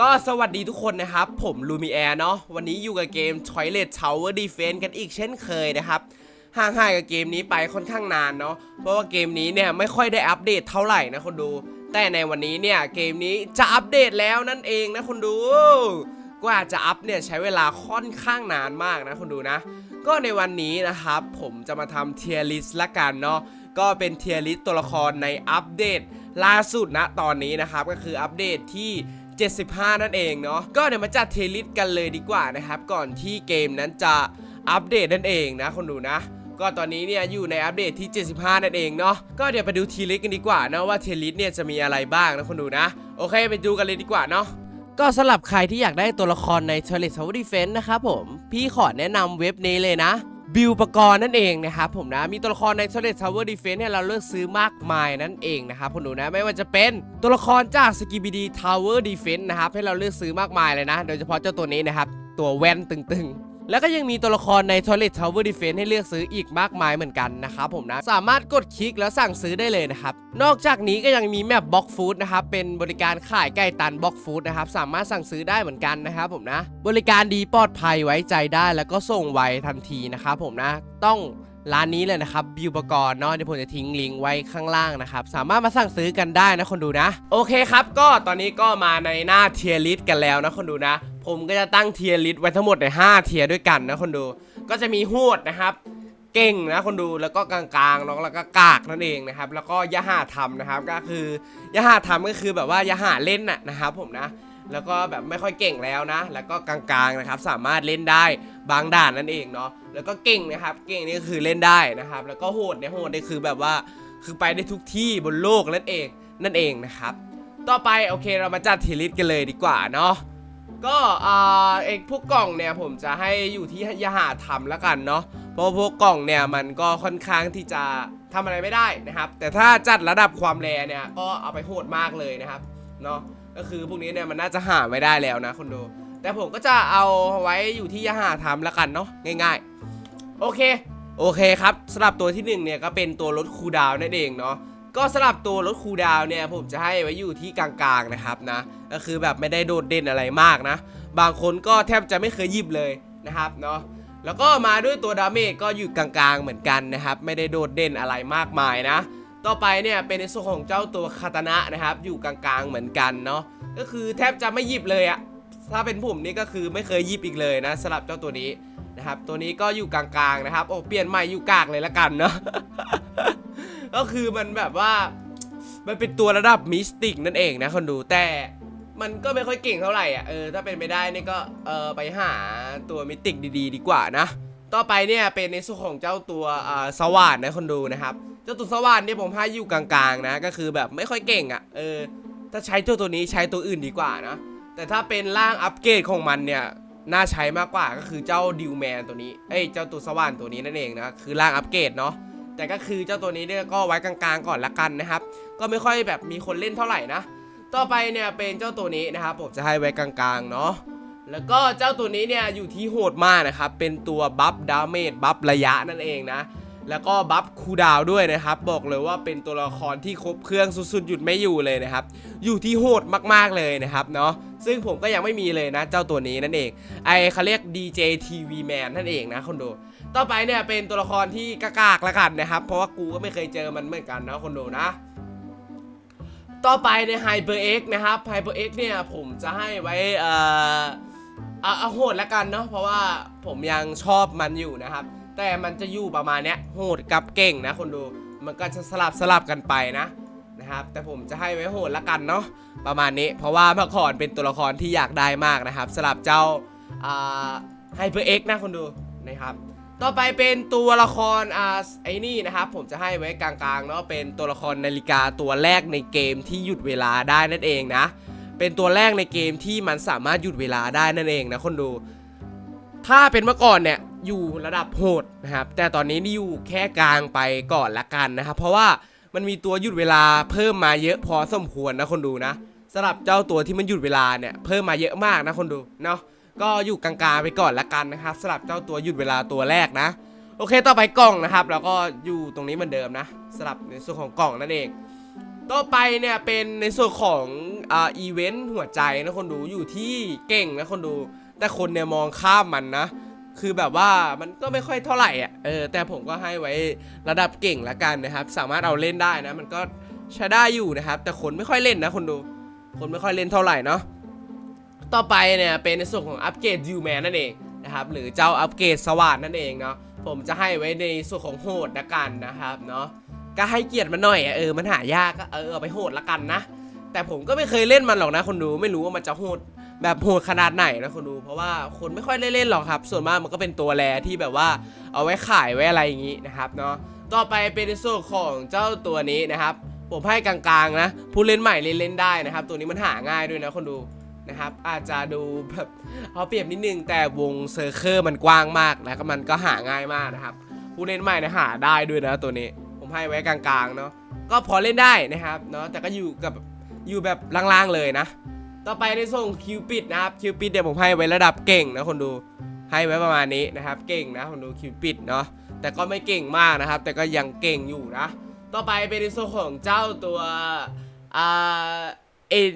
ก็สวัสดีทุกคนนะครับ ผมลูมิแอร์เนาะวันนี้อยู่กับเกม Toilet Tower Defense กันอีกเช่นเคยนะครับ ห่างหายกับเกมนี้ไปค่อนข้างนานเนาะเพราะว่าเกมนี้เนี่ยไม่ค่อยได้อัปเดตเท่าไหร่นะคนดู แต่ในวันนี้เนี่ยเกมนี้จะอัปเดตแล้วนั่นเองนะคนดู กว่าจะอัปเนี่ยใช้เวลาค่อนข้างนานมากนะคนดูนะ ก็ในวันนี้นะครับ ผมจะมาทำเทียร์ลิสต์ละกันเนาะก็เป็นเทียร์ลิสต์ตัวละครในอัปเดตล่าสุดนะตอนนี้นะครับก็คืออัปเดตที่ 75 นั่นเองเนาะก็เดี๋ยวมาจัดเทลิสกันเลยดีกว่านะครับ ก่อนที่เกมนั้นจะอัปเดตนั่นเองนะคนดูนะก็ตอนนี้เนี่ยอยู่ในอัปเดตที่ 75 นั่นเองเนาะ ก็เดี๋ยวไปดูทีลิสกันดีกว่านะว่าเทีลิสเนี่ยจะมีอะไรบ้างนะคนดูนะ โอเคไปดูกันเลยดีกว่าเนาะ ก็สำหรับใครที่อยากได้ตัวละครใน Toilet Tower Defense นะครับผม พี่ขอแนะนำเว็บนี้เลยนะ บิวปกรณ์นั่นเองนะครับผมนะมีตัวละครใน Solid Tower Defense เนี่ยเราเลือกซื้อมากมายนั่นเองนะครับคุณดูนะไม่ว่าจะเป็นตัวละครจาก Skibidi Tower Defense นะครับให้เราเลือกซื้อมากมายเลยนะ โดยเฉพาะเจ้าตัวนี้นะครับตัวแว่นตึงๆ แล้วก็ยังมีตัวละครใน Toilet Tower Defense ให้เลือกซื้ออีกมากมายเหมือนกันนะครับผมนะ สามารถกดคลิกแล้วสั่งซื้อได้เลยนะครับ นอกจากนี้ก็ยังมีแมปบ็อกฟู้ดนะครับ เป็นบริการขายไก่ตันบ็อกฟู้ดนะครับ สามารถสั่งซื้อได้เหมือนกันนะครับผมนะ บริการดีปลอดภัยไว้ใจได้แล้วก็ส่งไวทันทีนะครับผมนะ ต้องร้านนี้เลยนะครับบิวปกรณ์เนาะเดี๋ยวผมจะทิ้งลิงก์ไว้ข้างล่างนะครับ สามารถมาสั่งซื้อกันได้นะคนดูนะ โอเคครับ ก็ตอนนี้ก็มาในหน้าเทียร์ลิสกันแล้วนะคนดูนะ ผมก็จะตั้งเทียร์ลิสไว้ทั้งหมดใน5เทียร์ด้วยกันนะคนดู ก็จะมีโหดนะครับ เก่งนะคนดูแล้วก็กลางๆเนาะแล้วก็กากนั่นเองนะครับ แล้วก็ยะหาทำนะครับก็คือยะหาทำก็คือแบบว่ายะหาเล่นน่ะนะครับ ผมนะแล้วก็แบบไม่ค่อยเก่งแล้วนะ แล้วก็กลางๆนะครับ สามารถเล่นได้บางด่านนั่นเองเนาะ แล้วก็เก่งนะครับ เก่งนี่คือเล่นได้นะครับ แล้วก็โหดเนี่ยโหดนี่คือแบบว่า คือไปได้ทุกที่บนโลกนั่นเอง นั่นเองนะครับ ต่อไปโอเคเรามาจัดทีลิสกันเลยดีกว่าเนาะ ก็อ่าเอกพวกกล่องเนี่ยผมจะให้อยู่ที่ยาหาทำแล้วกันเนาะเพราะพวกกล่องเนี่ยมันก็ค่อนข้างที่จะทำอะไรไม่ได้นะครับ แต่ถ้าจัดระดับความแรเนี่ยก็เอาไปโหดมากเลยนะครับเนาะก็คือพวกนี้เนี่ยมันน่าจะหาไม่ได้แล้วนะคนดู แต่ผมก็จะเอาไว้อยู่ที่ยาหาทำแล้วกันเนาะง่าย ๆ โอเคโอเคครับสำหรับตัวที่หนึ่งเนี่ยก็เป็นตัวลดคูดาวนั่นเองเนาะ ก็สำหรับตัวลดคูดาวเนี่ยผมจะให้ไว้อยู่ที่กลางๆนะครับนะก็คือแบบไม่ได้โดดเด่นอะไรมากนะ บางคนก็แทบจะไม่เคยหยิบเลยนะครับเนาะแล้วก็มาด้วยตัวดาเมจก็อยู่กลางๆเหมือนกันนะครับ ไม่ได้โดดเด่นอะไรมากมายนะ ต่อไปเนี่ยเป็นในส่วนของเจ้าตัวคาตานะนะครับ อยู่กลางๆเหมือนกันเนาะก็คือแทบจะไม่หยิบเลยอะถ้าเป็นผมนี่ก็คือไม่เคยหยิบอีกเลยนะสำหรับเจ้าตัวนี้นะครับ ตัวนี้ก็อยู่กลางๆนะครับโอ้เปลี่ยนใหม่อยู่กากเลยละกันเนาะ ก็คือมันแบบว่า มันเป็นตัวระดับมิสติกนั่นเองนะคนดูแต่มันก็ไม่ค่อยเก่งเท่าไหร่อะเออถ้าเป็นไม่ได้นี่ก็เออไปหาตัวมิติกดีๆ ดีกว่านะ ต่อไปเนี่ยเป็นในส่วนของเจ้าตัวอ่าสว่านนะคนดูนะครับเจ้าตัวสว่านเนี่ยผมให้อยู่กลางๆนะก็คือแบบไม่ค่อยเก่งอะเออถ้าใช้เจ้าตัวนี้ใช้ตัวอื่นดีกว่านะแต่ถ้าเป็นร่างอัปเกรดของมันเนี่ยน่าใช้มากกว่าก็คือเจ้าดิวแมนตัวนี้เอ้ยเจ้าตัวสว่านตัวนี้นั่นเองนะคือร่างอัปเกรดเนาะ แต่ก็คือเจ้าตัวนี้เนี่ยก็ไว้กลางๆก่อนละกันนะครับ ก็ไม่ค่อยแบบมีคนเล่นเท่าไหร่นะ ต่อไปเนี่ยเป็นเจ้าตัวนี้นะครับผมจะให้ไว้กลางๆเนาะ แล้วก็เจ้าตัวนี้เนี่ยอยู่ที่โหดมากนะครับ เป็นตัวบัฟดาเมจบัฟระยะนั่นเองนะ แล้วก็บัฟคูดาวด้วยนะครับ บอกเลยว่าเป็นตัวละครที่ครบเครื่องสุดๆหยุดไม่อยู่เลยนะครับ อยู่ที่โหดมากๆเลยนะครับเนาะซึ่งผมก็ยังไม่มีเลยนะเจ้าตัวนี้นั่นเอง ไอเขาเรียก DJ TV Man นั่นเองนะคนดู ต่อไปเนี่ยเป็นตัวละครที่กากๆละกันนะครับ เพราะว่ากูก็ไม่เคยเจอมันเหมือนกันนะคนดูนะ ต่อไปใน Hyper X นะครับ Hyper X เนี่ยผมจะให้ไว้เอ่อเอาเอาโหดละกันเนาะเพราะว่าผมยังชอบมันอยู่นะครับ แต่มันจะอยู่ประมาณเนี้ยโหดกับเก่งนะคนดูมันก็จะสลับสลับกันไปนะนะครับแต่ผมจะให้ไว้โหดละกันเนาะประมาณนี้ เพราะว่าเมื่อก่อนเป็นตัวละครที่อยากได้มากนะครับสลับเจ้าอ่า Hyper X นะคนดูนะครับ ต่อไปเป็นตัวละครอ่าไอ้นี่นะครับผมจะให้ไว้กลางๆเนาะเป็นตัวละครนาฬิกาตัวแรกในเกมที่หยุดเวลาได้นั่นเองนะ เป็นตัวแรกในเกมที่มันสามารถหยุดเวลาได้นั่นเองนะคนดู ถ้าเป็นเมื่อก่อนเนี่ยอยู่ระดับโหดนะครับแต่ตอนนี้นี่อยู่แค่กลางไปก่อนละกันนะครับ เพราะว่ามันมีตัวหยุดเวลาเพิ่มมาเยอะพอสมควรนะคนดูนะสำหรับเจ้าตัวที่มันหยุดเวลาเนี่ยเพิ่มมาเยอะมากนะคนดูเนาะ ก็อยู่กลางๆไปก่อนละกันนะครับสำหรับเจ้าตัวหยุดเวลาตัวแรกนะ โอเคต่อไปกล่องนะครับ แล้วก็อยู่ตรงนี้เหมือนเดิมนะสำหรับในส่วนของกล่องนั่นเอง ต่อไปเนี่ยเป็นในส่วนของอ่าอีเวนต์หัวใจนะคนดูอยู่ที่เก่งนะคนดู แต่คนเนี่ยมองข้ามมันนะคือแบบว่ามันก็ไม่ค่อยเท่าไหร่อะเออแต่ผมก็ให้ไว้ระดับเก่งละกันนะครับ สามารถเอาเล่นได้นะ มันก็ใช้ได้อยู่นะครับ แต่คนไม่ค่อยเล่นนะคนดู คนไม่ค่อยเล่นเท่าไหร่เนาะ ต่อไปเนี่ยเป็นในส่วนของอัปเกรดยูแมนนั่นเองนะครับหรือเจ้าอัปเกรดสวัสดนั่นเองเนาะผมจะให้ไว้ในส่วนของโหดละกันนะครับเนาะก็ให้เกียรติมันหน่อยเออมันหายากก็เออเอาไปโหดละกันนะ แต่ผมก็ไม่เคยเล่นมันหรอกนะคนดูไม่รู้ว่ามันจะโหดแบบโหดขนาดไหนนะคนดู เพราะว่าคนไม่ค่อยได้เล่นหรอกครับ ส่วนมากมันก็เป็นตัวแรที่แบบว่าเอาไว้ขายไว้อะไรอย่างนี้นะครับเนาะต่อไปเป็นในส่วนของเจ้าตัวนี้นะครับผมให้กลางๆนะผู้เล่นใหม่เล่นเล่นได้นะครับ ตัวนี้มันหาง่ายด้วยนะคนดู นะครับ อาจจะดูแบบเอาเปรียบนิดนึง แต่วงเซอร์เคิลมันกว้างมากแล้วก็มันก็หาง่ายมากนะครับ ผู้เล่นใหม่นี่ยหาได้ด้วยนะตัวนี้ ผมให้ไว้กลางๆเนาะก็พอเล่นได้นะครับเนาะแต่ก็อยู่กับอยู่แบบล่างๆเลยนะ ต่อไปในส่งคิวปิดนะครับคิวปิดเดี๋ยวผมให้ไว้ระดับเก่งนะคนดูให้ไว้ประมาณนี้นะครับ เก่งนะคนดูคิวปิดเนาะแต่ก็ไม่เก่งมากนะครับ แต่ก็ยังเก่งอยู่นะ ต่อไปเป็นในส่วนของเจ้าตัวอ่าเอ็น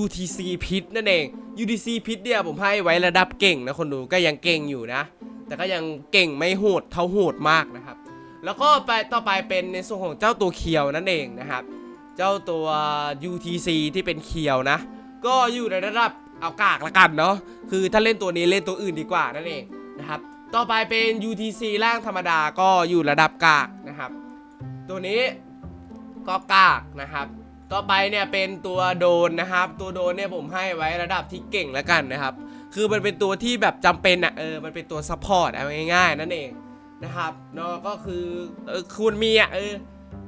UTC พิษนั่นเอง UTC พิษเนี่ยผมให้ไว้ระดับเก่งนะคนดูก็ยังเก่งอยู่นะ แต่ก็ยังเก่งไม่โหดเท่าโหดมากนะครับ แล้วก็ไปต่อไปเป็นในส่วนของเจ้าตัวเคียวนั่นเองนะครับ เจ้าตัว UTC ที่เป็นเคียวนะ ก็อยู่ในระดับเอากากละกันเนาะคือถ้าเล่นตัวนี้เล่นตัวอื่นดีกว่านั่นเองนะครับต่อไปเป็น UTC ร่างธรรมดาก็อยู่ระดับกากนะครับ ตัวนี้ก็กากนะครับ ต่อไปเนี่ยเป็นตัวโดนนะครับ ตัวโดนเนี่ยผมให้ไว้ระดับที่เก่งแล้วกันนะครับ คือมันเป็นตัวที่แบบจำเป็นอะเออมันเป็นตัวซัพพอร์ตเอาง่ายๆ นั่นเองนะครับเนาะก็คือเออควรมีอะเออ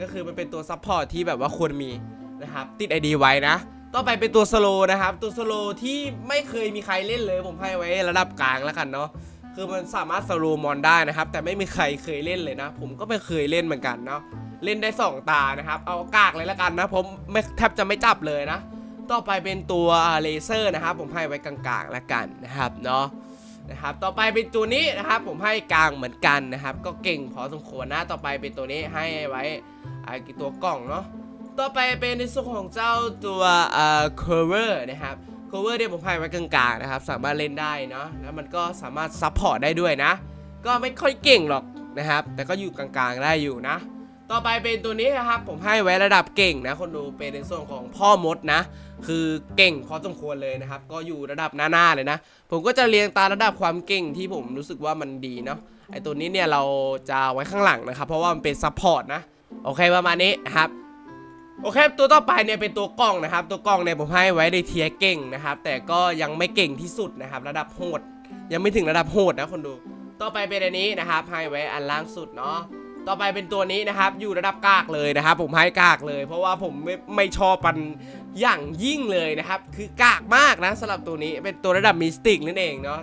ก็คือมันเป็นตัวซัพพอร์ตที่แบบว่าควรมีนะครับติดไอดีไว้นะต่อไปเป็นตัวสโลนะครับ ตัวสโลที่ไม่เคยมีใครเล่นเลย ผมให้ไว้ระดับกลางแล้วกันเนาะคือมันสามารถสโลมอนได้นะครับ แต่ไม่มีใครเคยเล่นเลยนะ ผมก็ไม่เคยเล่นเหมือนกันเนาะ เล่นได้2ตานะครับ เอากากเลยละกันนะผมไม่แทบจะไม่จับเลยนะ ต่อไปเป็นตัวเลเซอร์นะครับ ผมให้ไว้กลางๆแล้วกันนะครับเนาะนะครับต่อไปเป็นตัวนี้นะครับผมให้กลางเหมือนกันนะครับ ก็เก่งพอสมควรนะต่อไปเป็นตัวนี้ให้ไว้ไอ้ตัวกล่องเนาะต่อไปเป็นในส่วนของเจ้าตัวเอ่อ cover นะครับ cover เนี่ยผมให้ไว้กลางๆนะครับ สามารถเล่นได้เนาะแล้วมันก็สามารถซัพพอร์ตได้ด้วยนะ ก็ไม่ค่อยเก่งหรอกนะครับ แต่ก็อยู่กลางๆได้อยู่นะ ต่อไปเป็นตัวนี้นะครับผมให้ไว้ระดับเก่งนะคนดูเป็นในส่วนของพ่อมดนะ คือเก่งพอสมควรเลยนะครับ ก็อยู่ระดับหน้าๆเลยนะ ผมก็จะเรียงตามระดับความเก่งที่ผมรู้สึกว่ามันดีเนาะไอตัวนี้เนี่ยเราจะไว้ข้างหลังนะครับ เพราะว่ามันเป็นซัพพอร์ตนะโอเคประมาณนี้นะครับโอเคตัวต่อไปเนี่ยเป็นตัวกล้องนะครับ ตัวกล้องเนี่ยผมให้ไว้ในเทียเก่งนะครับ แต่ก็ยังไม่เก่งที่สุดนะครับ ระดับโหดยังไม่ถึงระดับโหดนะคนดู ต่อไปเป็นอันนี้นะครับให้ไว้อันล่างสุดเนาะ ต่อไปเป็นตัวนี้นะครับ อยู่ระดับกากเลยนะครับ ผมให้กากเลย เพราะว่าผมไม่ไม่ชอบมันอย่างยิ่งเลยนะครับ คือกากมากนะสำหรับตัวนี้เป็นตัวระดับมิสติกนั่นเองเนาะ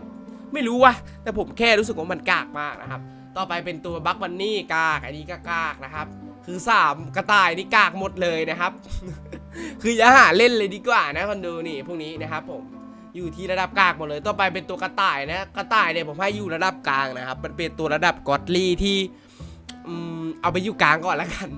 ไม่รู้ว่ะแต่ผมแค่รู้สึกว่ามันกากมากนะครับ ต่อไปเป็นตัวบัคบันนี่กากอันนี้ก็กากนะครับคือสามกระต่ายนี่กากหมดเลยนะครับ คืออย่าหาเล่นเลยดีกว่านะคนดูนี่พวกนี้นะครับ ผมอยู่ที่ระดับกลางหมดเลยต่อไปเป็นตัวกระต่ายนะกระต่ายเนี่ยผมให้อยู่ระดับกลางนะครับ มันเป็นตัวระดับกอดลี่ที่ อืมเอาไปอยู่กลางก่อนละกัน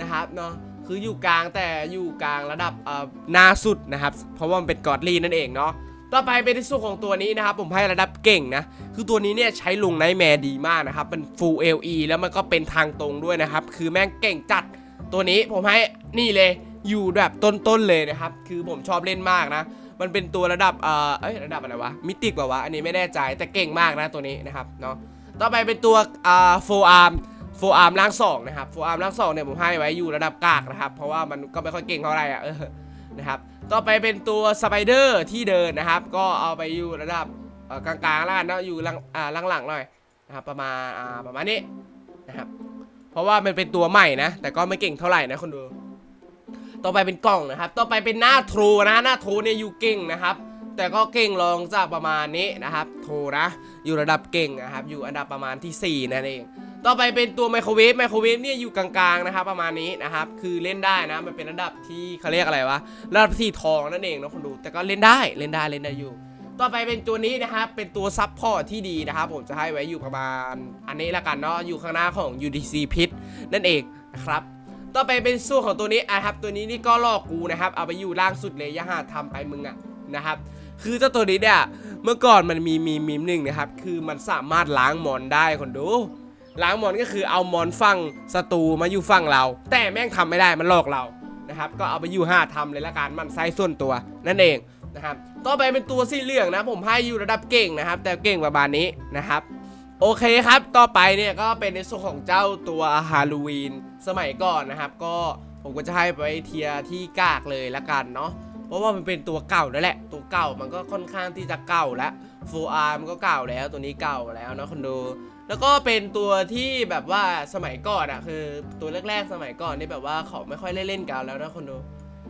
นะครับเนาะคืออยู่กลางแต่อยู่กลางระดับเอ่อหน้าสุดนะครับ เพราะว่ามันเป็นกอดลีนั่นเองเนาะต่อไปเป็นในส่วของตัวนี้นะครับ ผมให้ระดับเก่งนะ คือตัวนี้เนี่ยใช้ลุงไนแมร์ดีมากนะครับมัน full LE แล้วมันก็เป็นทางตรงด้วยนะครับ คือแม่งเก่งจัดตัวนี้ผมให้นี่เลยอยู่แบบต้นๆเลยนะครับ คือผมชอบเล่นมากนะ มันเป็นตัวระดับเอ่อเอ้ยระดับอะไรวะมิติกแบบวะอันนี้ไม่แน่ใจแต่เก่งมากนะตัวนี้นะครับเนาะต่อไปเป็นตัวอ่าโฟอาร์ม โฟอาร์มล่างสองนะครับโฟอาร์มล่างสองเนี่ยผมให้ไว้อยู่ระดับกากนะครับ เพราะว่ามันก็ไม่ค่อยเก่งเท่าไหร่อะเออนะครับต่อไปเป็นตัวสไปเดอร์ที่เดินนะครับ ก็เอาไปอยู่ระดับกลางๆแล้วกันเนาะอยู่ลังอ่าหลังๆหน่อยนะครับประมาณอ่าประมาณนี้นะครับ เพราะว่ามันเป็นตัวใหม่นะ แต่ก็ไม่เก่งเท่าไหร่นะคนดูต่อไปเป็นกล่องนะครับ ต่อไปเป็นหน้าทรูนะหน้าทรูเนี่ยอยู่เก่งนะครับ แต่ก็เก่งรองจากประมาณนี้นะครับทูนะ อยู่ระดับเก่งนะครับ อยู่อันดับประมาณที่4นั่นเอง ต่อไปเป็นตัวไมโครเวฟไมโครเวฟเนี่ยอยู่กลางๆนะครับประมาณนี้นะครับคือเล่นได้นะมันเป็นระดับที่เขาเรียกอะไรวะระดับที่ทองนั่นเองนะคนดูแต่ก็เล่นได้เล่นได้เล่นได้อยู่ ต่อไปเป็นตัวนี้นะครับเป็นตัวซับพอร์ตที่ดีนะครับผมจะให้ไว้อยู่ประมาณอันนี้ละกันเนาะอยู่ข้างหน้าของ UDC พิษนั่นเองนะครับต่อไปเป็นส่วนของตัวนี้อะครับตัวนี้นี่ก็ลอกกูนะครับเอาไปอยู่ล่างสุดเลยย่าหาทำไปมึงอะนะครับคือเจ้าตัวนี้เนี่ยเมื่อก่อนมันมีมีมีมหนึ่งนะครับคือมันสามารถล้างมอนได้คนดู ล้างมอนก็คือเอามอนฝั่งศัตรูมาอยู่ฝั่งเรา แต่แม่งทำไม่ได้มันหลอกเรานะครับก็เอาไปอยู่ห้าทำเลยละกันมันไซส์ส่วนตัวนั่นเองนะครับต่อไปเป็นตัวสีเหลืองนะผมให้อยู่ระดับเก่งนะครับ แต่เก่งประมาณนี้นะครับโอเคครับ ต่อไปเนี่ยก็เป็นในส่วนของเจ้าตัวฮาโลวีนสมัยก่อนนะครับ ก็ผมก็จะให้ไปเทียที่กากเลยละกันเนาะเพราะว่ามันเป็นตัวเก่าแล้วแหละ ตัวเก่ามันก็ค่อนข้างที่จะเก่าแล้ว ฟูอาร์มก็เก่าแล้วตัวนี้เก่าแล้วนะคนดู แล้วก็เป็นตัวที่แบบว่าสมัยก่อนอะคือตัวแรกๆ สมัยก่อนนี่แบบว่าเขาไม่ค่อยเล่นเล่นกันแล้วนะคนดู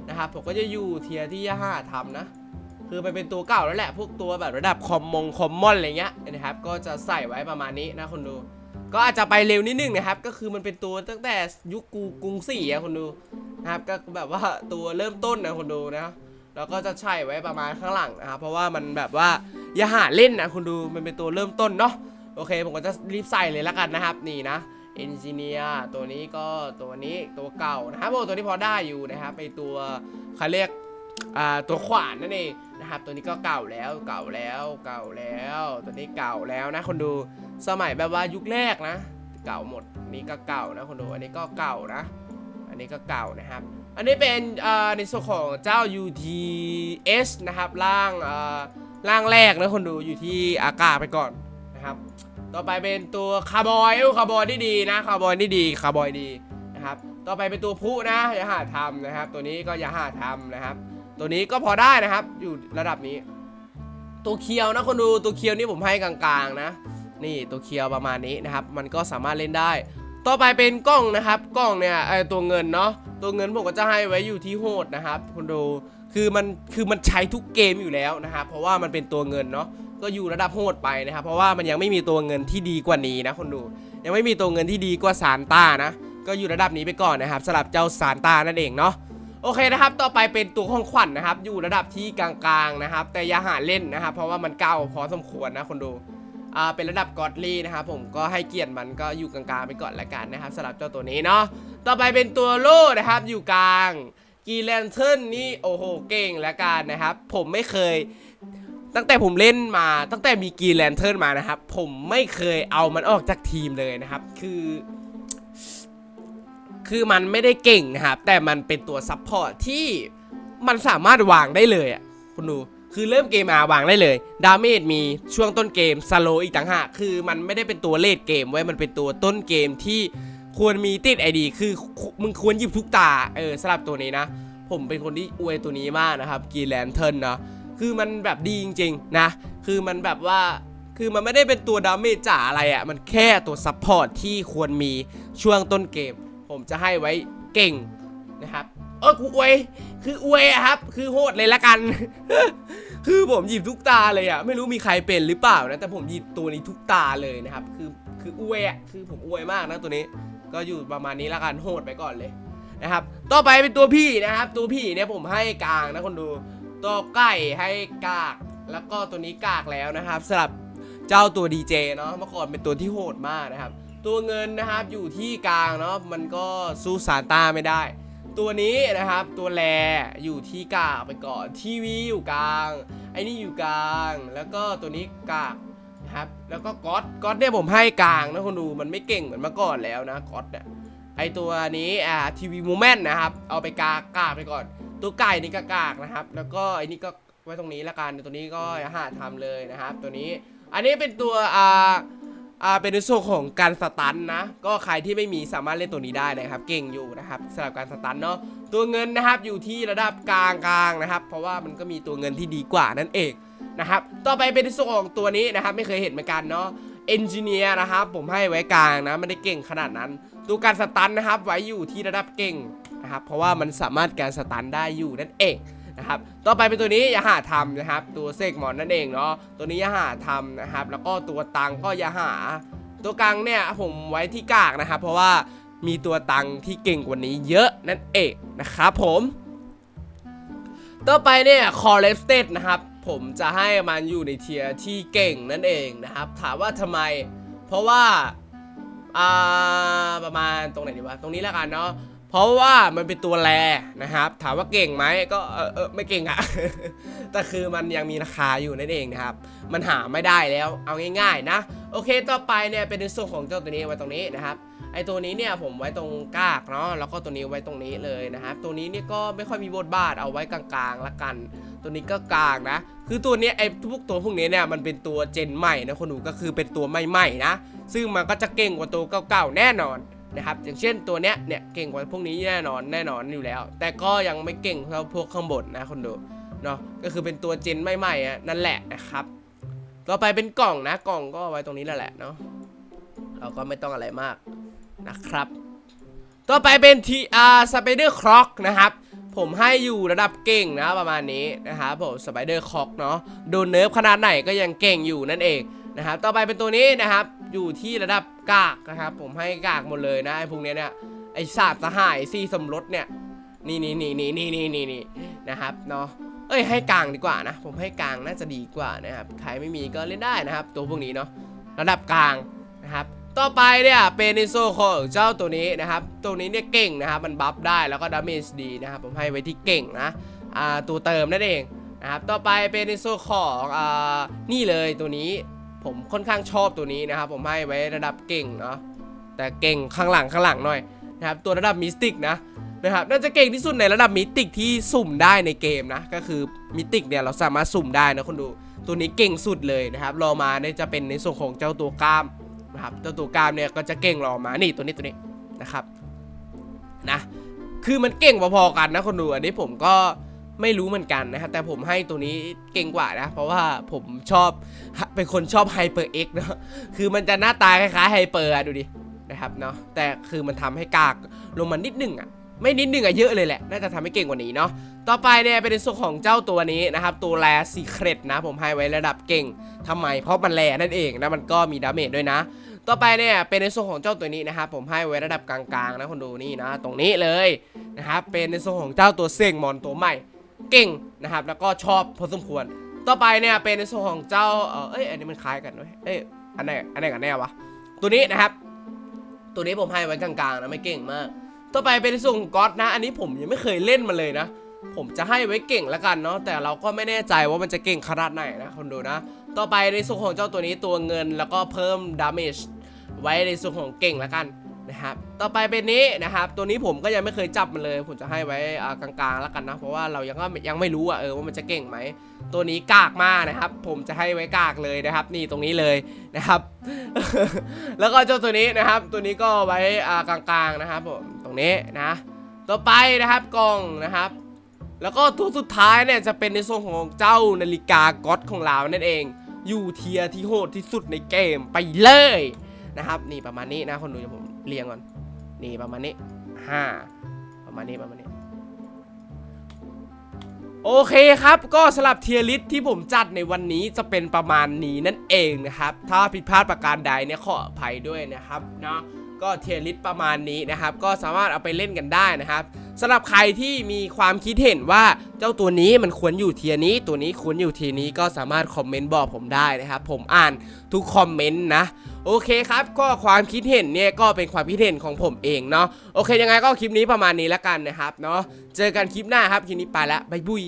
นะครับผมก็จะอยู่เทียร์ที่ห้าทำนะ คือมันเป็นตัวเก่าแล้วแหละพวกตัวแบบระดับคอมมงคอมมอนอะไรเงี้ยนะครับ ก็จะใส่ไว้ประมาณนี้นะคนดูก็อาจจะไปเร็วนิดนึงนะครับ ก็คือมันเป็นตัวตั้งแต่ยุคกูกรุงศรีอะคนดูนะครับ ก็แบบว่าตัวเริ่มต้นนะคนดูนะ แล้วก็จะใช่ไว้ประมาณข้างหลังนะครับเพราะว่ามันแบบว่าอย่าหาเล่นนะคุณดูมันเป็นตัวเริ่มต้นเนาะโอเคผมก็จะรีบใส่เลยละกันนะครับนี่นะเอนจิเนียร์ตัวนี้ก็ตัวนี้ตัวเก่านะครับโอ้ตัวนี้พอได้อยู่นะครับไปตัวเขาเรียกอ่าตัวขวานนั่นเองนะครับตัวนี้ก็เก่าแล้วเก่าแล้วเก่าแล้ว ตัวนี้เก่าแล้วนะคนดูสมัยแบบว่ายุคแรกนะ เก่าหมดนี่ก็เก่านะคนดูอันนี้ก็เก่านะ อันนี้ก็เก่านะครับ อันนี้เป็นในส่วนของเจ้า UTS นะครับร่างอ่าร่างแรกนะคนดูอยู่ที่อากาศไปก่อนนะครับ ต่อไปเป็นตัวคาร์บอยเอ้ยคาร์บอยที่ดีนะคาร์บอยที่ดีคาร์บอยดีนะครับต่อไปเป็นตัวผู้นะอย่าหาทำนะครับ ตัวนี้ก็อย่าหาทำนะครับ ตัวนี้ก็พอได้นะครับอยู่ระดับนี้ ตัวเคียวนะคนดูตัวเคียวนี่ผมให้กลางๆนะ นี่ตัวเคียวประมาณนี้นะครับ มันก็สามารถเล่นได้ ต่อไปเป็นกล้องนะครับกล้องเนี่ยไอตัวเงินเนาะตัวเงินผมก็จะให้ไว้อยู่ที่โหดนะครับคุณดูคือมันคือมันใช้ทุกเกมอยู่แล้วนะครับเพราะว่ามันเป็นตัวเงินเนาะก็อยู่ระดับโหดไปนะครับ เพราะว่ามันยังไม่มีตัวเงินที่ดีกว่านี้นะคนดู ยังไม่มีตัวเงินที่ดีกว่าซานต้านะก็อยู่ระดับนี้ไปก่อนนะครับสำหรับเจ้าซานต้านั่นเองเนาะโอเคนะครับ ต่อไปเป็นตัวของขวัญนะครับ อยู่ระดับที่กลางๆนะครับ แต่อย่าหาเล่นนะครับ เพราะว่ามันเก่าพอสมควรนะคนดู อ่าเป็นระดับกอดลี่นะครับผมก็ให้เกียรติมันก็อยู่กลางๆไปก่อนละกันนะครับสำหรับเจ้าตัวนี้เนาะต่อไปเป็นตัวโล่นะครับอยู่กลางกีแลนเทิร์นนี่โอ้โหเก่งละกันนะครับ ผมไม่เคย ตั้งแต่ผมเล่นมา ตั้งแต่มีกีแลนเทิร์นมานะครับ ผมไม่เคยเอามันออกจากทีมเลยนะครับ คือ คือมันไม่ได้เก่งนะครับแต่มันเป็นตัวซับพอร์ตที่มันสามารถวางได้เลยอะคุณดู คือเริ่มเกมมาวางได้เลย ดาเมจมีช่วงต้นเกมสโลอีกต่างหากคือมันไม่ได้เป็นตัวเลดเกมไว้มันเป็นตัวต้นเกมที่ควรมีติดไอดีคือมึงควรหยิบทุกตาเออสำหรับตัวนี้นะ ผมเป็นคนที่อวยตัวนี้มากนะครับกีแลนเทิร์นเนาะคือมันแบบดีจริงๆนะ คือมันแบบว่าคือมันไม่ได้เป็นตัวดาเมจจ๋าอะไรอะ่ะมันแค่ตัวซัพพอร์ตที่ควรมีช่วงต้นเกม ผมจะให้ไว้เก่งนะครับ เออกูอวย คืออวยครับ คือโหดเลยละกัน คือผมหยิบทุกตาเลยอะไม่รู้มีใครเป็นหรือเปล่านะ แต่ผมหยิบตัวนี้ทุกตาเลยนะครับ คือ คืออวยอะคือผมอวยมากนะตัวนี้ ก็อยู่ประมาณนี้ละกัน โหดไปก่อนเลยนะครับ ต่อไปเป็นตัวพี่นะครับ ตัวพี่เนี่ยผมให้กลางนะคนดู ตัวไก่ให้กาก แล้วก็ตัวนี้กากแล้วนะครับสำหรับเจ้าตัวดีเจเนาะ เมื่อก่อนเป็นตัวที่โหดมากนะครับ ตัวเงินนะครับอยู่ที่กลางเนาะ มันก็สู้ซานต้าไม่ได้ ตัวนี้นะครับ ตัวแลอยู่ที่กากไปก่อนทีวีอยู่กลาง ไอ้นี่อยู่กลาง แล้วก็ตัวนี้กากนะครับ แล้วก็ก๊อตก๊อตเนี่ยผมให้กลางนะคุณดูมันไม่เก่งเหมือนเมื่อก่อนแล้วนะก๊อตเนี่ยไอตัวนี้อ่าทีวีมูเมนต์นะครับ เอาไปกากกากไปก่อน ตัวไก่นี่ก็กากนะครับ แล้วก็ไอ้นี่ก็ไว้ตรงนี้ละกันตัวนี้ก็หาทำเลยนะครับ ตัวนี้ อันนี้เป็นตัวอ่า อ่าเป็นในส่วนของการสตันนะ ก็ใครที่ไม่มีสามารถเล่นตัวนี้ได้นะครับ เก่งอยู่นะครับสำหรับการสตันเนาะตัวเงินนะครับอยู่ที่ระดับกลางกลางนะครับ เพราะว่ามันก็มีตัวเงินที่ดีกว่านั่นเองนะครับ ต่อไปเป็นในส่วนของตัวนี้นะครับ ไม่เคยเห็นเหมือนกันเนาะเอนจิเนียร์นะครับผมให้ไว้กลางนะไม่ได้เก่งขนาดนั้น ตัวการสตันนะครับไว้อยู่ที่ระดับเก่งนะครับเพราะว่ามันสามารถการสตันได้อยู่นั่นเอง นะครับต่อไปเป็นตัวนี้อย่าหาทำนะครับ ตัวเซกหมอนนั่นเองเนาะตัวนี้อย่าหาทำนะครับ แล้วก็ตัวตังก็อย่าหา ตัวกลางเนี่ยผมไว้ที่กากนะครับ เพราะว่ามีตัวตังที่เก่งกว่านี้เยอะนั่นเองนะครับผมต่อไปเนี่ยคอเลสเตดนะครับผมจะให้มันอยู่ในเทียร์ที่เก่งนั่นเองนะครับ ถามว่าทำไม เพราะว่าอ่าประมาณตรงไหนดีวะตรงนี้แล้วกันเนาะ เพราะว่ามันเป็นตัวแรนะครับ ถามว่าเก่งไหมก็เออเออไม่เก่งอะแต่คือมันยังมีราคาอยู่นั่นเองนะครับ มันหาไม่ได้แล้วเอาง่าย ๆ นะ โอเคต่อไปเนี่ยเป็นในส่วนของเจ้าตัวนี้ไว้ตรงนี้นะครับไอตัวนี้เนี่ยผมไว้ตรงกากเนาะแล้วก็ตัวนี้ไว้ตรงนี้เลยนะครับ ตัวนี้เนี่ยก็ไม่ค่อยมีบทบาทเอาไว้กลางๆละกัน ตัวนี้ก็กลางนะ คือตัวเนี้ยไอพวกตัวพวกนี้เนี่ยมันเป็นตัวเจนใหม่นะคนหนูก็คือเป็นตัวใหม่ๆนะ ซึ่งมันก็จะเก่งกว่าตัวเก่าๆแน่นอน นะครับอย่างเช่นตัวเนี้ยเนี่ยเก่งกว่าพวกนี้แน่นอนแน่นอนอยู่แล้ว แต่ก็ยังไม่เก่งเท่าพวกข้างบนนะคนดูเนาะก็คือเป็นตัวเจนใหม่ๆอะนั่นแหละนะครับต่อไปเป็นกล่องนะกล่องก็ไว้ตรงนี้แล้วแหละเนาะเราก็ไม่ต้องอะไรมากนะครับ ต่อไปเป็น TR Spider Croc นะครับ ผมให้อยู่ระดับเก่งนะประมาณนี้นะครับผม Spider Croc เนาะโดนเนิร์ฟขนาดไหนก็ยังเก่งอยู่นั่นเองนะครับ ต่อไปเป็นตัวนี้นะครับ อยู่ที่ระดับกากนะครับ ผมให้กากหมดเลยนะไอ้พวกเนี้ยเนี่ยไอ้สาบสหายซี่สมรสเนี่ยนี่นี่นี่นี่นี่นี่นี่นี่นะครับเนาะเอ้ยให้กลางดีกว่านะ ผมให้กลางน่าจะดีกว่านะครับใครไม่มีก็เล่นได้นะครับ ตัวพวกนี้เนาะระดับกลางนะครับ ต่อไปเนี่ยเป็นในโซของเจ้าตัวนี้นะครับ ตัวนี้เนี่ยเก่งนะครับ มันบัฟได้แล้วก็ดาเมจดีนะครับ ผมให้ไว้ที่เก่งนะอ่าตัวเติมนั่นเองนะครับ ต่อไปเป็นในโซของอ่านี่เลยตัวนี้ ผมค่อนข้างชอบตัวนี้นะครับ ผมให้ไว้ระดับเก่งเนาะแต่เก่งข้างหลังข้างหลังหน่อยนะครับตัวระดับมิสติกนะนะครับน่าจะเก่งที่สุดในระดับมิติกที่สุ่มได้ในเกมนะ ก็คือมิติกเนี่ยเราสามารถสุ่มได้นะคนดูตัวนี้เก่งสุดเลยนะครับรอมาเนี่ยจะเป็นในส่วนของเจ้าตัวกล้ามนะครับเจ้าตัวกล้ามเนี่ยก็จะเก่งรอมานี่ตัวนี้ตัวนี้นะครับนะคือมันเก่งพอๆกันนะคนดูอันนี้ผมก็ ไม่รู้เหมือนกันนะครับแต่ผมให้ตัวนี้เก่งกว่านะ เพราะว่าผมชอบเป็นคนชอบไฮเปอร์เอ็กเนาะคือมันจะหน้าตาคล้ายๆไฮเปอร์อะดูดินะครับเนาะแต่คือมันทำให้กากลงมานิดหนึงอะไม่นิดหนึ่งอะเยอะเลยแหละ น่าจะทำให้เก่งกว่านี้เนาะต่อไปเนี่ยเป็นในส่วนของเจ้าตัวนี้นะครับ ตัวแรซีเครตนะ ผมให้ไว้ระดับเก่งทำไม เพราะมันแรนั่นเองนะมันก็มีดาเมจด้วยนะต่อไปเนี่ยเป็นในส่วนของเจ้าตัวนี้นะครับผมให้ไว้ระดับกลางๆนะคนดูนี่นะ ตรงนี้เลยนะครับเป็นในส่วนของเจ้าตัวเซ็งมอนตัวใหม่ เก่งนะครับ แล้วก็ชอบพอสมควร ต่อไปเนี่ยเป็นในส่วนของเจ้าเอ้ยอันนี้มันคล้ายกันเว้ยเอ้ยอันไหนอันไหนกันแน่วะตัวนี้นะครับ ตัวนี้ผมให้ไว้กลางๆนะไม่เก่งมาก ต่อไปเป็นในส่วนของก๊อตนะ อันนี้ผมยังไม่เคยเล่นมาเลยนะ ผมจะให้ไว้เก่งแล้วกันเนาะแต่เราก็ไม่แน่ใจว่ามันจะเก่งขนาดไหนนะคนดูนะ ต่อไปในส่วนของเจ้าตัวนี้ตัวเงินแล้วก็เพิ่มดาเมจไว้ในส่วนของเก่งแล้วกัน นะครับ ต่อไปเป็นนี้นะครับ ตัวนี้ผมก็ยังไม่เคยจับมันเลย ผมจะให้ไว้กลางๆแล้วกันนะ เพราะว่าเรายังก็ยังไม่รู้อะเออว่ามันจะเก่งไหม ตัวนี้กากมากนะครับ ผมจะให้ไว้กากเลยนะครับ นี่ตรงนี้เลยนะครับ แล้วก็เจ้าตัวนี้นะครับ ตัวนี้ก็ไว้กลางๆนะครับผมตรงนี้นะ ต่อไปนะครับกล่องนะครับแล้วก็ตัวสุดท้ายเนี่ยจะเป็นในส่วนของเจ้านาฬิกาก๊อตของเรานั่นเอง อยู่เทียที่โหดที่สุดในเกมไปเลยนะครับ นี่ประมาณนี้นะคนดูผม เรียงก่อน นี่ประมาณนี้ห้าประมาณนี้ประมาณนี้ โอเคครับก็สลับเทียร์ลิสที่ผมจัดในวันนี้จะเป็นประมาณนี้นั่นเองนะครับ ถ้าผิดพลาดประการใดเนี่ยขออภัยด้วยนะครับเนาะก็เทียร์ลิสประมาณนี้นะครับ ก็สามารถเอาไปเล่นกันได้นะครับ สำหรับใครที่มีความคิดเห็นว่าเจ้าตัวนี้มันควรอยู่เทียนี้ ตัวนี้ควรอยู่เทียนี้ก็สามารถคอมเมนต์บอกผมได้นะครับ ผมอ่านทุกคอมเมนต์นะ โอเคครับ ก็ความคิดเห็นเนี่ยก็เป็นความคิดเห็นของผมเองเนาะโอเคยังไงก็คลิปนี้ประมาณนี้แล้วกันนะครับเนาะเจอกันคลิปหน้าครับคลิปนี้ไปละบ๊ายบุย